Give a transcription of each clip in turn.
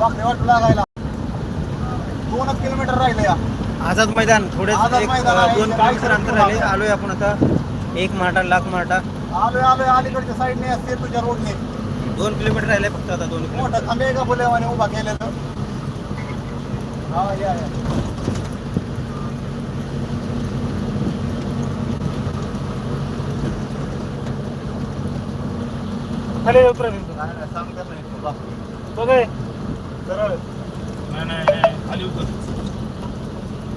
वाटू लागायला दोनच किलोमीटर राहिले या आझाद मैदान थोडे. दोन किलोमीटर अंतर राहिले. आलोय आपण आता. एक माटा लाख माटा आलोय आलोय. अलीकडच्या साईडने असते तुझ्या रोडने दोन किलोमीटर राहिले फक्त आता दोन किलोमीटर. मोठं खांबे का बोलेवाने उभा केलेलं. हा या. खाली उतरा सांगता. बघ हे. सरळ. नाही नाही खाली उतर.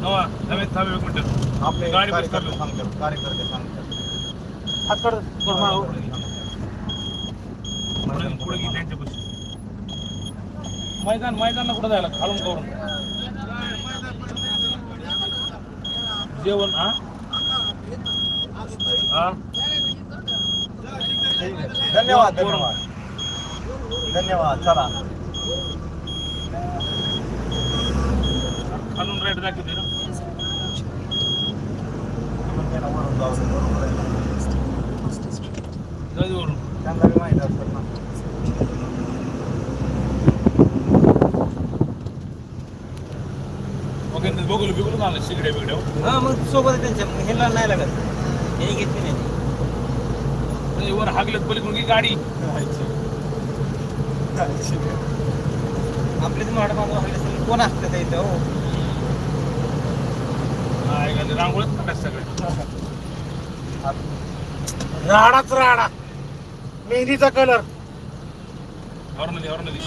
नवा थांबे थांबे एक मिनिट. आपले गाडी बस करलो. सांगतात कार्यकर्ते हात काढ. पुढे त्यांच्यापाशी मैदान मैदानला कुठं जायला? खालून करून. जेवण हा? हा. धन्यवाद धन्यवाद धन्यवाद चला खालून रेट दाखवते ना वरून जाऊ दे, बरोबर आहे ना. जाऊ दे वरून त्यांना बी माहिती असेल ना ओके बघू बिघडून झालं शिगड्या बिगड्या हा मग सोबत आहे त्यांच्या मग ह्याला नाही लागत हे घेतली नाही म्हणजे वर हागलेत पलीकडून की गाडी? आपले तर असेल कोण असतं ते इथं हो? रांगोळीत टाकायचं सगळे. राडाच राडा. मेहंदीचा कलर हॉर्नली हॉर्नली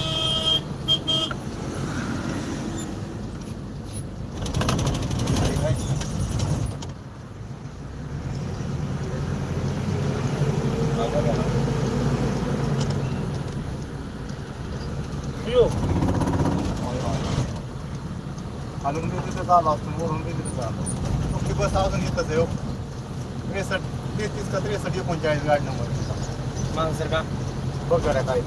यो तिथं झालं असतं वरून बी तिथं झालं तुमची बस अजून इथंच आहे हो त्रेसष्ट तेहतीस का त्रेसष्ट एकोणचाळीस गाडी नंबर. मग सर का? बघ काय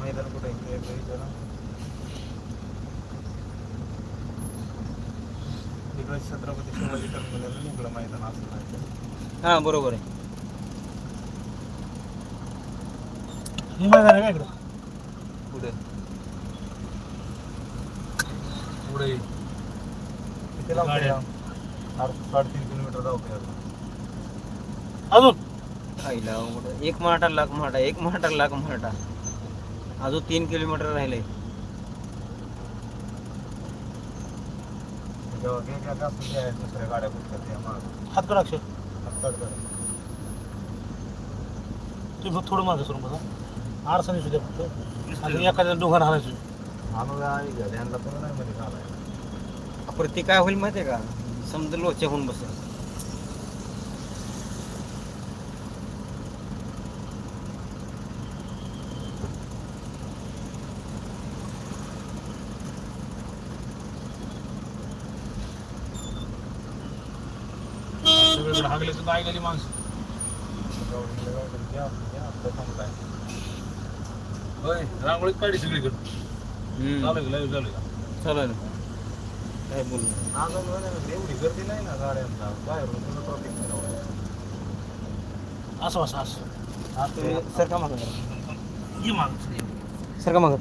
मैदान कुठे आहे? इकडे इथं ना. इकडे छत्रपती शिवाजी टर्मिनल इकडं मैदान असं नाही हा बरोबर आहे. हे मैदान आहे का इकडं? पुढे. पुढे. किती गाड्या. अरे साडेतीन किलोमीटर जाऊ अजून? आईला अवघड. एक माटा लाख माटा एक माटा लाख माटा अजून तीन किलोमीटर राहिले. जेव्हा आहेत दुसऱ्या गाड्या त्या मागं. हात. तुम्ही फक्त थोडं मागे सोडून बसा. आरसा नाही सुद्धा फक्त. आणि एखाद्या दोघांना हाणायचं आणूया आई घ्या ध्यानला पण नाही मध्ये घालायला परत ते काय होईल माहिती आहे का? समजा लोच्या होऊन बसेल. सगळीकडे हागले माणसं प्रथम काय. होय रांगोळीत काढली सगळीकडे. चालू लाईव्ह चालू. चालेल काय बोलू एवढी गर्दी नाही ना गाड्यांना बाहेरून एवढं. असं असं असं आता तुम्ही सर का मागं जरा. ये माणसं सर का मागं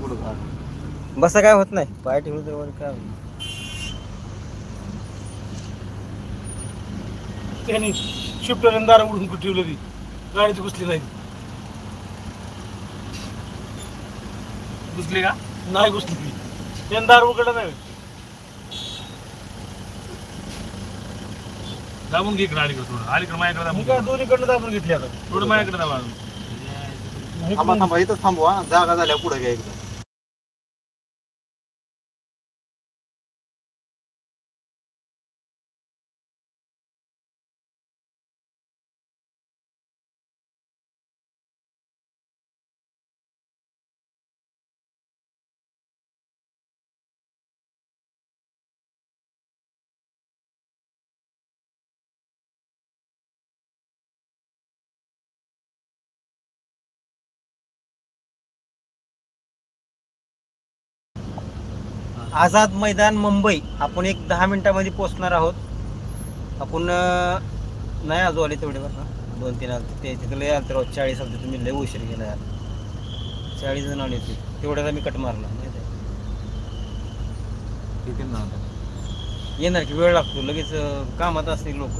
पुढं घाल. बसा काय होत नाही. पाय ठेवलं तर वर काय होईल. त्यांनी शिफ्ट दार उडून ठेवली ती? गाडीत घुसली नाही. घुसली का? नाही घुसली ती. त्यानं दार उघडलं नाही. दाबून घे इकडे अलीकडे थोडं. अलीकडे माझ्याकडे मी दाबून काय. दोन्हीकडनं दाबून घेतली आता? थोडं माझ्याकडे दाबा थांबा थांबा इथंच थांबवा जागा झाल्या पुढे घ्या एकदा आझाद मैदान मुंबई. आपण एक दहा मिनिटामध्ये पोहोचणार आहोत. आपण नाही आजू आले तेवढे बरं का? दोन तीन आले. ते तिथं लय आले तर चाळीस आले तुम्ही लय उशीर गेला यार. चाळीस जण आले होते. तेवढ्याला मी कट मारला माहिती येणार की वेळ लागतो. लगेच कामात असतील लोक.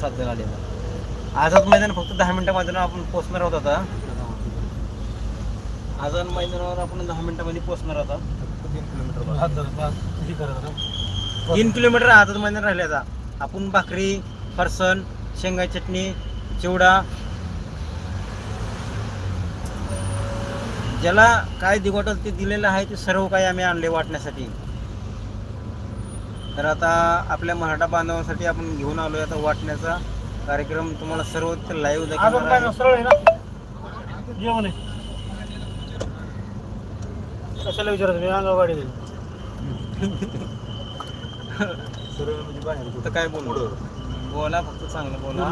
सात जण आले. आझाद मैदान फक्त दहा मिनिटं मैदानावर आपण पोहोचणार आहोत आता. आझाद मैदानावर आपण दहा मिनिटामध्ये पोहोचणार आता. तीन किलोमीटर हात? हे. तीन आझाद मैदान राहिले आता. आपण भाकरी फरसन शेंगा चटणी चिवडा. ज्याला काय दिगोटल ते दिलेलं आहे ते सर्व काही आम्ही आणले वाटण्यासाठी. तर आता आपल्या मराठा बांधवांसाठी आपण घेऊन आलोय आता वाटण्याचा कार्यक्रम. तुम्हाला सर्व लाईव्ह अजून काय नाही, सरळ आहे ना? जेवण आहे. कशाला विचारत मी अंगावर गाडी देईल सरळ म्हणजे बाहेर तर काय बोलू? बोला फक्त चांगलं बोलू.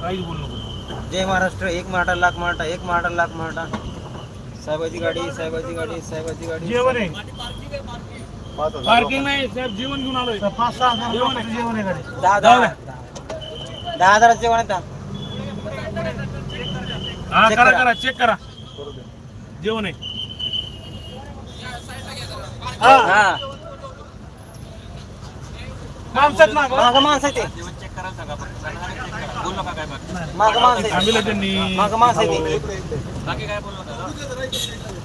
काहीच बोलू नको. जय महाराष्ट्र एक मराठा लाख मराठा एक मराठा लाख मराठा. साहेबाची गाडी साहेबाची गाडी साहेबाची गाडी. जेवण आहे. पार्किंग नाही साहेब जेवण घेऊन आलोय. पाच सहा हजार जेवण आहे. गाडी. दहा जाऊ दहा. दहा हजाराचं जेवण आहे दहा. हा करा चेक करा. जेवण आहे. हा. हा. माणसात ना गं. मागं माणसं आहे ते. मागं माणसं आहे थांबिलं त्यांनी मागं माणसं आहे ते. इकडे, इकडे.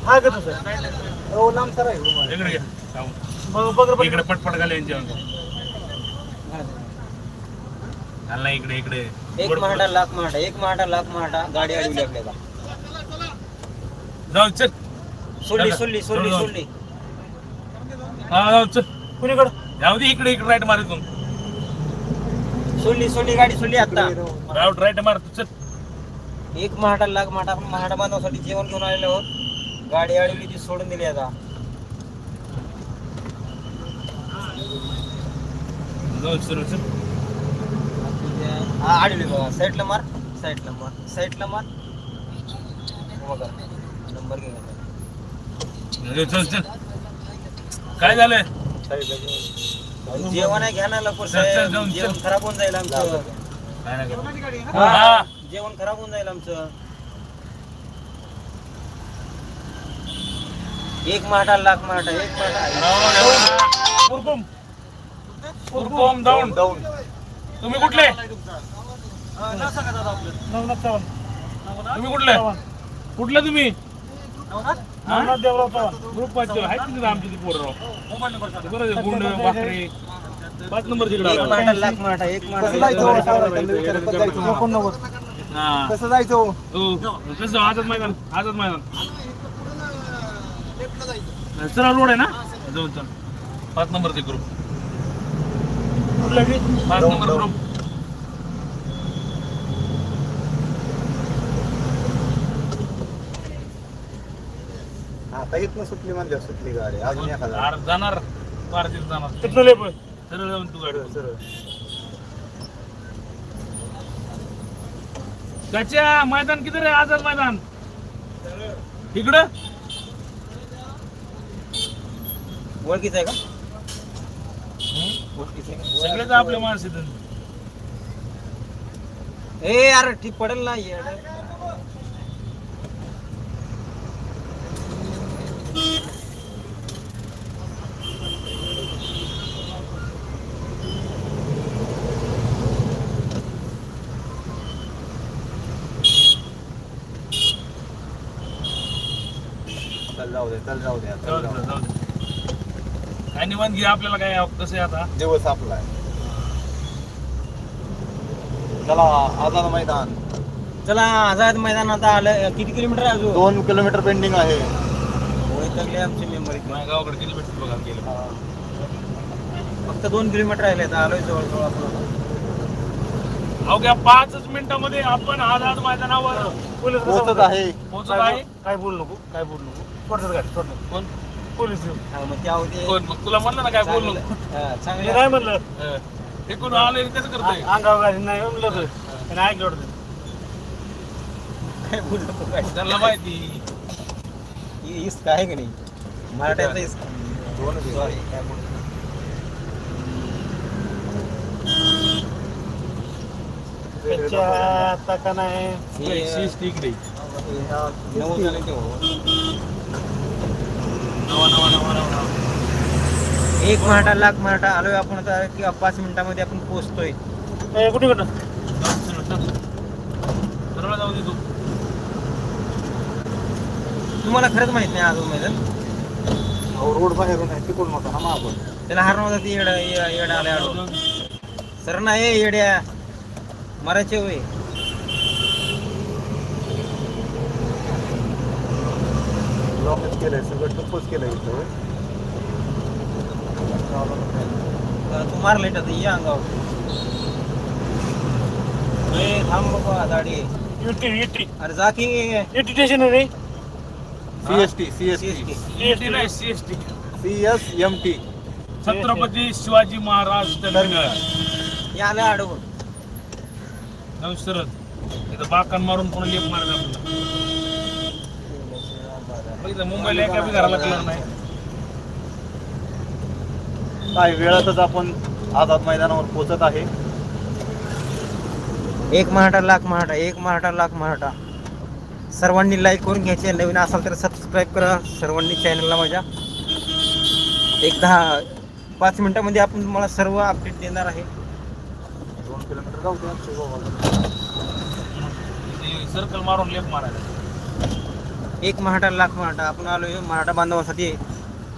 हा का तुझं हो लांब सर आहे. इकडे घ्या जाऊ. बघ बघ बघ. इकडे पटपट घाल यांच्या घाल ना इकडे इकडे. एक मराठा लाख मराठा. एक मराठा लाख मराठा. गाडी अडवली आपल्याला. जाऊ चल. सोडली सोडली सोडली सोडली. हा कुणीकडं? जाऊ दे इकडे इकडे राईट मार इथून सोडली सोडली गाडी सोडली आता. राऊट राईट मार तू चल. एक लाख मराठा आपण मराठा बांधवासाठी जेवण घेऊन आलेलो आहोत. गाडी अडवली ती सोडून दिली आता. जाऊ चल चल. हा अडवली बघा. साईडला मार साईडला मार साईडला मार. बघा. नंबर घे जाऊ, चल चल. काय झालंय जेवण आहे घ्या ना लवकर साहेब. जाऊन. जेवण खराब होऊन जाईल आमचं. काय नाही करत. हा. जेवण खराब होऊन जाईल आमचं. एक मराठा लाख मराठा एक कुरकुम कुरकुम डाऊन तुम्ही कुठले? तुम्ही कुठले? कुठले तुम्ही? नवनाथ देवराव चव्हाण ग्रुप पाच तिथे आमची ती गुंड नंबर तिकडे एक लाख एक जायचं कसं एकोणनव्वद हा. कसं हो? हो. आझाद मैदान आझाद मैदान. चला रोड आहे ना? जाऊ चल. पाच नंबर ते ग्रुप? पाच नंबर. ग्रुप आता इथनं सुटली म्हणजे सुटली गाडी. अजून एखादा. अरे जाणार. पारतीत जाणार. तिथनं लय पळ. सरळ जाऊन तू गाडी सरळ गच्या मैदान किती रे? आझाद मैदान. इकडं. ओळखीचं आहे का? ओळखीचं आहे का? सगळेच आपले माणसं इथं. ए अरे ठीक पडेल ना येडं. चल जाऊ दे चल जाऊ दे जाऊ चल दे, जाऊ दे. जाऊ दे. काय निवांत घे आपल्याला काय कसं आहे आता? दिवस आपला आहे. चला आझाद मैदान. चला आझाद मैदान आता आलं. किती किलोमीटर आहे अजून? दोन किलोमीटर पेंडिंग आहे. ओळखले आमचे मेंबर माझ्या गावाकडे किती भेटतील बघा गेलं. फक्त दोन किलोमीटर राहिले आता आलोय जवळ जवळ आपण अवघ्या पाचच मिनिटामध्ये आपण आझाद मैदानावर पोहोचत? आहे. पोहोचत आहे? काय बोलू नको काय बोलू नको. कोण पोलीस येऊ. हा, मग त्या होते कोण मग तुला म्हणलं ना काय बोललो हा, मी चांगलं काय म्हणलं हे कोण आले कसं करतोय आ- अंगावर गाडी नाही म्हणलं होतं. आणि ऐकलं होतं काय बोललो काय त्यांना माहिती ही इस्क आहे का नाही मराठ्याचा आहे. सॉरी काय त्याच्या आता का नाही हे, शीस तिकडे नऊ झाले ते हो. नवा नवा नवा नवा नवा. एक मराठा लाख मराठा आलोय आपण आता किंवा पाच मिनिटामध्ये आपण पोहोचतोय. कुठे कुठं जाऊ दे तू तुम्हाला खरंच माहीत नाही अजून मैदान रोड बाहेरून आहे तिकडून होता ना मागून त्याला हार ती येड येड आल्या सर नाही येड्या. मरायचे होय. ब्लॉकच केलंय सगळं टप्पच केलंय इथं. तू मारले तर ये अंगावर. ए, थांब बाबा दाढी. युटी युटी अरे जा की. युटी स्टेशन रे सीएसटी सीएसटी CST. सीएसटी नाही CST C S M T Chhatrapati Shivaji Maharaj terminal या आलं अडवून. सरळ तिथं बाकान मारून कोणा लेप मारत आपल्याला बघितलं मुंबईला एका बी घराला कलर नाही. काही वेळातच आपण आझाद मैदानावर पोहोचत आहे. एक मराठा लाख मराठा एक मराठा लाख मराठा. सर्वांनी लाईक करून घ्यायचे. नवीन असाल तर सबस्क्राईब करा. सर्वांनी चॅनलला माझ्या. एक दहा पाच मिनिटामध्ये आपण तुम्हाला सर्व अपडेट देणार आहे. दोन किलोमीटर जाऊ द्या सर्कल मारून लेप मारायला. एक मराठा लाख मराठा. आपण आलोय मराठा बांधवासाठी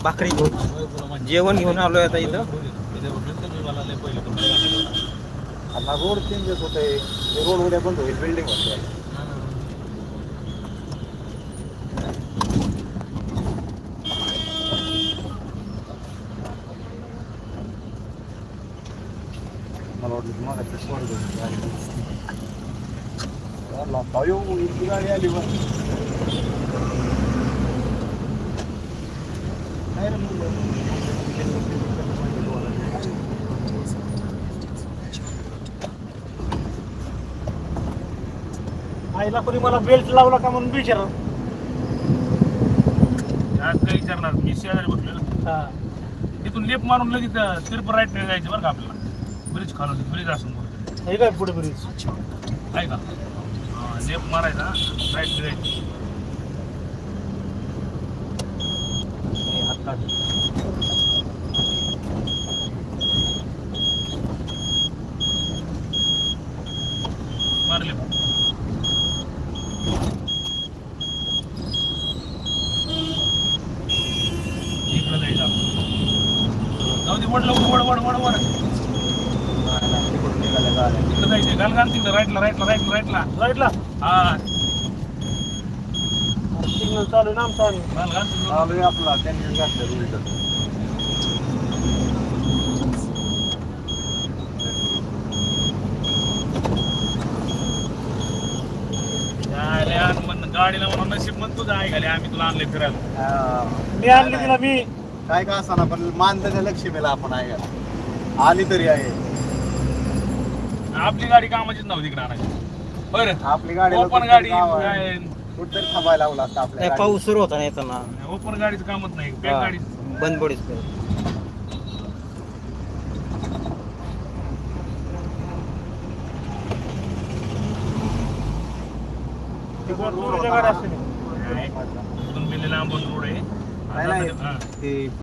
भाकरी घेऊन. जेवण घेऊन आलोय आता इथं. आता रोड चेंजेस होत आहे रोड उद्या बंद होईल बिल्डिंग होते मला वाटलं तुम्हाला अयो, गाडी आली बा. आईला कोणी मला बेल्ट लावला का म्हणून विचार आज काय विचारणार मी शेजारी बसलेलो. हा. तिथून लेप मारून लगेच तिरप राईट जायचं बरं का आपल्याला. ब्रिज खालून ब्रिज असून बोलतो हे काय पुढे ब्रिज आहे का? हा, लेप मारायचा राईट इकडं जायचं आपण. जाऊ दे वड लवकर वड वड वड वड तिकडून निघाल्या गाड्या. तिकडं जायचं घाल घाल तिकडं राईटला राईटला राईटला राईटला राईटला हा. चालू आहे ना आमचा तिकडं. चालू आपला त्यांनी घातलं उलट गाडीला म्हणून नशीब म्हणतो घाले आम्ही तुला आणले फिरायला. मी आणली तिला मी. काय का असा पण मानतं लक्ष्मीला आपण आहे का आली तरी आहे. आपली गाडी कामाचीच नव्हती इकडे आणायची. बरं. आपली गाडी ओपन गाडी कुठतरी थांबायला लावला असता आपल्या गाडीला. पाऊस सुरू होता ना येताना ओपन गाडीचं कामच नाही हा. बंद पडीच दोन मिली लांब रोड आहे नाही, नाही. हा. ते